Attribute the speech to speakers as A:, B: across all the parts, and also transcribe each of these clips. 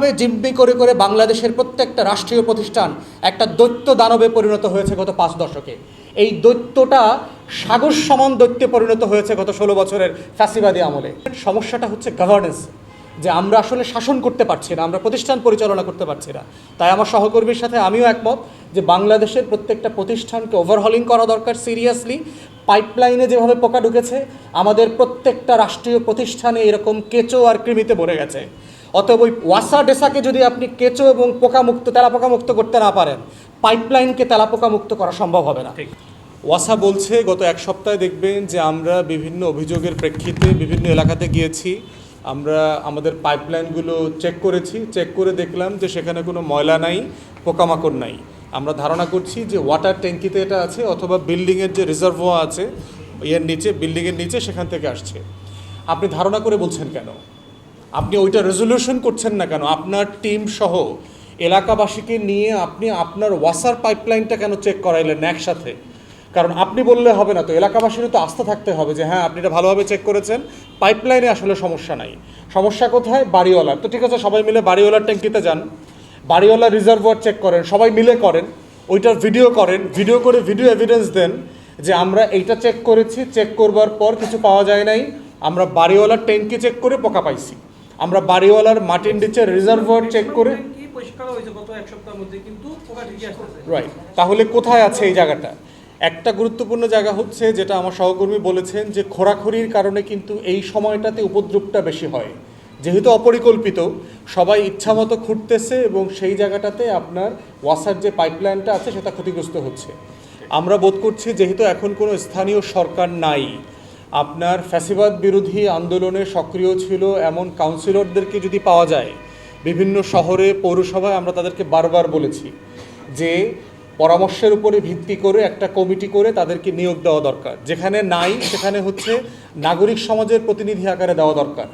A: ভাবে জিম্মি করে করে বাংলাদেশের প্রত্যেকটা রাষ্ট্রীয় প্রতিষ্ঠান একটা দৈত্য দানবে পরিণত হয়েছে গত পাঁচ দশকে। এই দৈত্যটা সাগর সমান দৈত্যে পরিণত হয়েছে গত ষোলো বছরের ফ্যাসিবাদী আমলে। সমস্যাটা হচ্ছে গভর্নেন্স যে আমরা আসলে শাসন করতে পারছি না, আমরা প্রতিষ্ঠান পরিচালনা করতে পারছি না। তাই আমার সহকর্মীর সাথে আমিও একমত যে বাংলাদেশের প্রত্যেকটা প্রতিষ্ঠানকে ওভারহলিং করা দরকার সিরিয়াসলি পাইপলাইনে যেভাবে পোকা ঢুকেছে, আমাদের প্রত্যেকটা রাষ্ট্রীয় প্রতিষ্ঠানে এরকম কেঁচো আর কৃমিতে ভরে গেছে। অতএব ওই ওয়াসা ডেসাকে যদি আপনি কেঁচো এবং পোকামুক্ত তেলাপোকা মুক্ত করতে না পারেন পাইপলাইনকে তেলাপোকা মুক্ত করা সম্ভব হবে না। ওয়াসা বলছে গত এক সপ্তাহে দেখবেন যে আমরা বিভিন্ন অভিযোগের প্রেক্ষিতে বিভিন্ন এলাকাতে গিয়েছি। আমরা আমাদের পাইপলাইনগুলো চেক করেছি। চেক করে দেখলাম যে সেখানে কোনো ময়লা নাই পোকামাকড় নাই। আমরা ধারণা করছি যে ওয়াটার ট্যাঙ্কিতে এটা আছে অথবা বিল্ডিংয়ের যে রিজার্ভোয়া আছে ইয়ের নিচে বিল্ডিংয়ের নিচে সেখান থেকে আসছে। আপনি ধারণা করে বলছেন কেন? আপনি ওইটা রেজলিউশন করছেন না কেন? আপনার টিম সহ এলাকাবাসীকে নিয়ে আপনি আপনার ওয়াসার পাইপলাইনটা কেন চেক করাইলেন একসাথে? কারণ আপনি বললে হবে না তো, এলাকাবাসীরও তো আস্থা থাকতে হবে যে হ্যাঁ আপনি এটা ভালোভাবে চেক করেছেন। পাইপলাইনে আসলে সমস্যা নাই। সমস্যা কোথায়? বাড়িওয়ালার তো ঠিক আছে, সবাই মিলে বাড়িওয়ালার ট্যাঙ্কিতে যান। বাড়িওয়ালা রিজার্ভার চেক করেন, সবাই মিলে করেন, ওইটার ভিডিও করেন। ভিডিও করে ভিডিও এভিডেন্স দেন যে আমরা এইটা চেক করেছি। চেক করবার পর কিছু পাওয়া যায় নাই। আমরা বাড়িওয়ালার ট্যাঙ্কি চেক করে পোকা পাইছি। আমরা বাড়িওয়ালার মাটির নিচে রিজার্ভার চেক করে রাইট তাহলে কোথায় আছে এই জায়গাটা? একটা গুরুত্বপূর্ণ জায়গা হচ্ছে যেটা আমার সহকর্মী বলেছেন যে খোরাখুরির কারণে কিন্তু এই সময়টাতে উপদ্রবটা বেশি হয়। যেহেতু অপরিকল্পিত সবাই ইচ্ছামতো খুঁড়তেছে এবং সেই জায়গাটাতে আপনার ওয়াসার যে পাইপলাইনটা আছে সেটা ক্ষতিগ্রস্ত হচ্ছে। আমরা বোধ করছি যেহেতু এখন কোনো স্থানীয় সরকার নাই আপনার ফ্যাসিবাদ বিরোধী আন্দোলনে সক্রিয় ছিল এমন কাউন্সিলরদেরকে যদি পাওয়া যায়, বিভিন্ন শহরে, পৌরসভায় আমরা তাদেরকে বারবার বলেছি যে পরামর্শের উপরে ভিত্তি করে একটা কমিটি করে তাদেরকে নিয়োগ দেওয়া দরকার। যেখানে নাই, সেখানে হচ্ছে নাগরিক সমাজের প্রতিনিধি আকারে দেওয়া দরকার।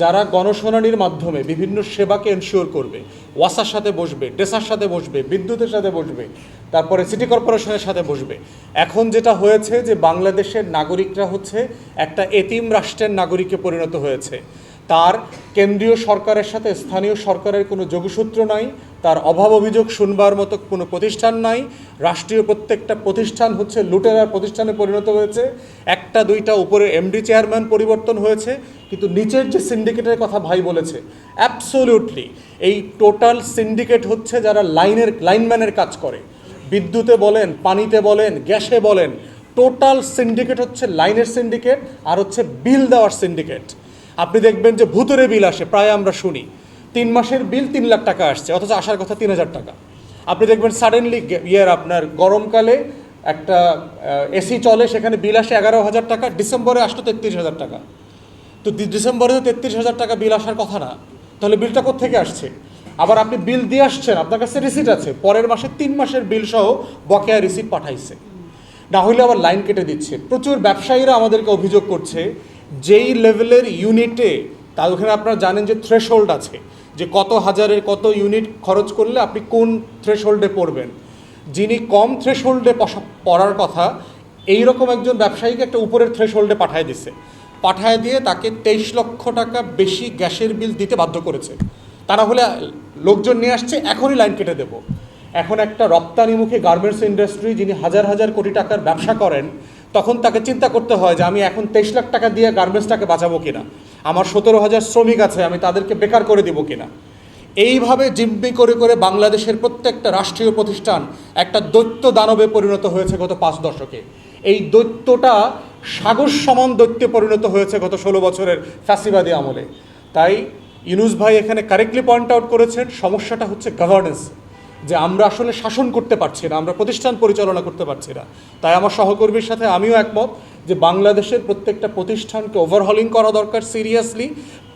A: যারা গণশুনানির মাধ্যমে বিভিন্ন সেবাকে এনশিওর করবে, ওয়াসার সাথে বসবে, ডেসার সাথে বসবে, বিদ্যুতের সাথে বসবে, তারপরে সিটি কর্পোরেশনের সাথে বসবে। এখন যেটা হয়েছে যে বাংলাদেশের নাগরিকরা হচ্ছে একটা এতিম রাষ্ট্রের নাগরিকে পরিণত হয়েছে। তার কেন্দ্রীয় সরকারের সাথে স্থানীয় সরকারের কোনো যোগসূত্র নাই, তার অভাব অভিযোগ শুনবার মতো কোনো প্রতিষ্ঠান নাই। রাষ্ট্রীয় প্রত্যেকটা প্রতিষ্ঠান হচ্ছে লুটেরার প্রতিষ্ঠানে পরিণত হয়েছে। একটা, দুইটা উপরে এমডি চেয়ারম্যান পরিবর্তন হয়েছে, কিন্তু নিচের যে সিন্ডিকেটের কথা ভাই বলেছে অ্যাবসোলিউটলি এই টোটাল সিন্ডিকেট হচ্ছে যারা লাইনের লাইনম্যানের কাজ করে। বিদ্যুতে বলেন, পানিতে বলেন, গ্যাসে বলেন টোটাল সিন্ডিকেট হচ্ছে লাইনের সিন্ডিকেট আর হচ্ছে বিল দেওয়ার সিন্ডিকেট আপনি দেখবেন যে ভূতরে বিল আসে, প্রায় আমরা শুনি। তিন মাসের বিল তিন লাখ টাকা আসছে, অথচ আসার কথা তিন হাজার টাকা। আপনি দেখবেন সাডেনলি ইয়ের আপনার গরমকালে একটা এসি চলে, সেখানে বিল আসে এগারো হাজার টাকা, ডিসেম্বরে আসতো তেত্রিশ হাজার টাকা। তো ডিসেম্বরে তো তেত্রিশ হাজার টাকা বিল আসার কথা না, তাহলে বিলটা থেকে আসছে? আবার আপনি বিল দিয়ে আসছেন, আপনার কাছে রিসিট আছে, পরের মাসে তিন মাসের বিল সহ বকেয়া রিসিট পাঠাইছে। না হলে আবার লাইন কেটে দিচ্ছে। প্রচুর ব্যবসায়ীরা আমাদেরকে অভিযোগ করছে, যেই লেভেলের ইউনিটে তা ওখানে আপনারা জানেন যে থ্রেশহোল্ড আছে, যে কত হাজারের কত ইউনিট খরচ করলে আপনি কোন থ্রেশহোল্ডে পড়বেন। যিনি কম থ্রেশহোল্ডে পড়ার কথা এই রকম একজন ব্যবসায়ীকে একটা উপরের থ্রেশহোল্ডে পাঠায় দিছে। পাঠায় দিয়ে তাকে তেইশ লক্ষ টাকা বেশি গ্যাসের বিল দিতে বাধ্য করেছে। তা না হলে লোকজন নিয়ে আসছে, এখনই লাইন কেটে দেবো। এখন একটা রপ্তানিমুখী গার্মেন্টস ইন্ডাস্ট্রি যিনি হাজার হাজার কোটি টাকার ব্যবসা করেন, তখন তাকে চিন্তা করতে হয় যে আমি এখন তেইশ লাখ টাকা দিয়ে গার্মেন্টসটাকে বাঁচাবো কিনা। আমার সতেরো হাজার শ্রমিক আছে, আমি তাদেরকে বেকার করে দিব কিনা। এইভাবে জিম্মি করে করে বাংলাদেশের প্রত্যেকটা রাষ্ট্রীয় প্রতিষ্ঠান একটা দৈত্য দানবে পরিণত হয়েছে গত পাঁচ দশকে। এই দৈত্যটা সাগর সমান দৈত্যে পরিণত হয়েছে গত ষোলো বছরের ফ্যাসিবাদী আমলে। তাই ইউনুস ভাই এখানে কারেক্টলি পয়েন্ট আউট করেছেন, সমস্যাটা হচ্ছে গভর্নেন্স যে আমরা আসলে শাসন করতে পারছি না, আমরা প্রতিষ্ঠান পরিচালনা করতে পারছি না। তাই আমার সহকর্মীর সাথে আমিও একমত যে বাংলাদেশের প্রত্যেকটা প্রতিষ্ঠানকে ওভারহলিং করা দরকার সিরিয়াসলি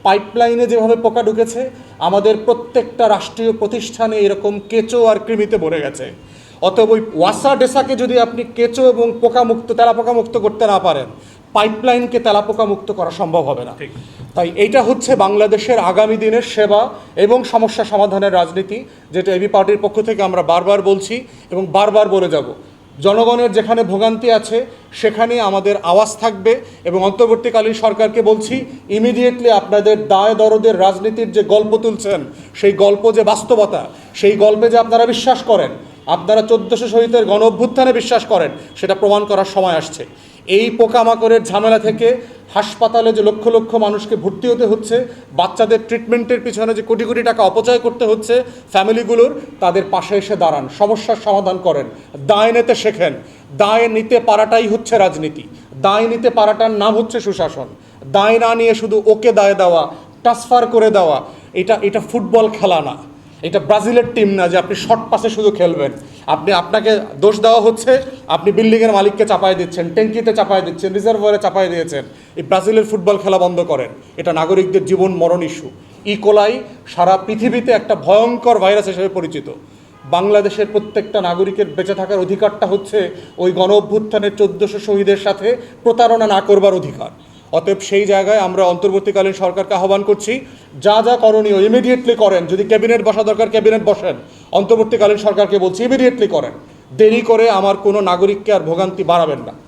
A: পাইপলাইনে যেভাবে পোকা ঢুকেছে আমাদের প্রত্যেকটা রাষ্ট্রীয় প্রতিষ্ঠানে এরকম কেঁচো আর কৃমিতে ভরে গেছে। অতএব ওই ওয়াসা ডেসাকে যদি আপনি কেঁচো এবং পোকামুক্ত তেলাপোকা মুক্ত করতে না পারেন পাইপলাইনকে তেলাপোকা মুক্ত করা সম্ভব হবে না। তাই এইটা হচ্ছে বাংলাদেশের আগামী দিনের সেবা এবং সমস্যা সমাধানের রাজনীতি যেটা এবি পার্টির পক্ষ থেকে আমরা বারবার বলছি এবং বারবার বলে যাব। জনগণের যেখানে ভোগান্তি আছে, সেখানে আমাদের আওয়াজ থাকবে এবং অন্তর্বর্তীকালীন সরকারকে বলছি ইমিডিয়েটলি আপনাদের দায় দরদের রাজনীতির যে গল্প তুলছেন, সেই গল্প যে বাস্তবতা, সেই গল্পে যে আপনারা বিশ্বাস করেন, আপনারা চোদ্দশো শহীদের গণ অভ্যুত্থানে বিশ্বাস করেন, সেটা প্রমাণ করার সময় আসছে। এই পোকামাকড়ের ঝামেলা থেকে হাসপাতালে যে লক্ষ লক্ষ মানুষকে ভর্তি হতে হচ্ছে, বাচ্চাদের ট্রিটমেন্টের পিছনে যে কোটি কোটি টাকা অপচয় করতে হচ্ছে ফ্যামিলিগুলোর তাদের পাশে এসে দাঁড়ান, সমস্যার সমাধান করেন, দায় নিতে শেখেন, দায় নিতে পারাটাই হচ্ছে রাজনীতি, দায় নিতে পারাটার নাম হচ্ছে সুশাসন, দায় না নিয়ে শুধু ওকে দায় দেওয়া ট্রান্সফার করে দেওয়া, এটা এটা ফুটবল খেলা না। এটা ব্রাজিলের টিম না যে আপনি শর্ট পাসে শুধু খেলবেন। আপনি আপনাকে দোষ দেওয়া হচ্ছে, আপনি বিল্ডিংয়ের মালিককে চাপায় দিচ্ছেন, ট্যাঙ্কিতে চাপায় দিচ্ছেন রিজার্ভারে চাপায় দিয়েছেন। এই ব্রাজিলের ফুটবল খেলা বন্ধ করেন। এটা নাগরিকদের জীবন মরণ ইস্যু ইকোলাই সারা পৃথিবীতে একটা ভয়ঙ্কর ভাইরাস হিসেবে পরিচিত। বাংলাদেশের প্রত্যেকটা নাগরিকের বেঁচে থাকার অধিকারটা হচ্ছে ওই গণ অভ্যুত্থানের চোদ্দশো শহীদের সাথে প্রতারণা না করবার অধিকার। অতএব সেই জায়গায় আমরা অন্তর্বর্তীকালীন সরকারকে আহ্বান করছি, যা যা করণীয় ইমিডিয়েটলি করেন। যদি ক্যাবিনেট বসা দরকার ক্যাবিনেট বসেন। অন্তর্বর্তীকালীন সরকারকে বলছি ইমিডিয়েটলি করেন। দেরি করে আমার কোনো নাগরিককে আর ভোগান্তি বাড়াবেন না।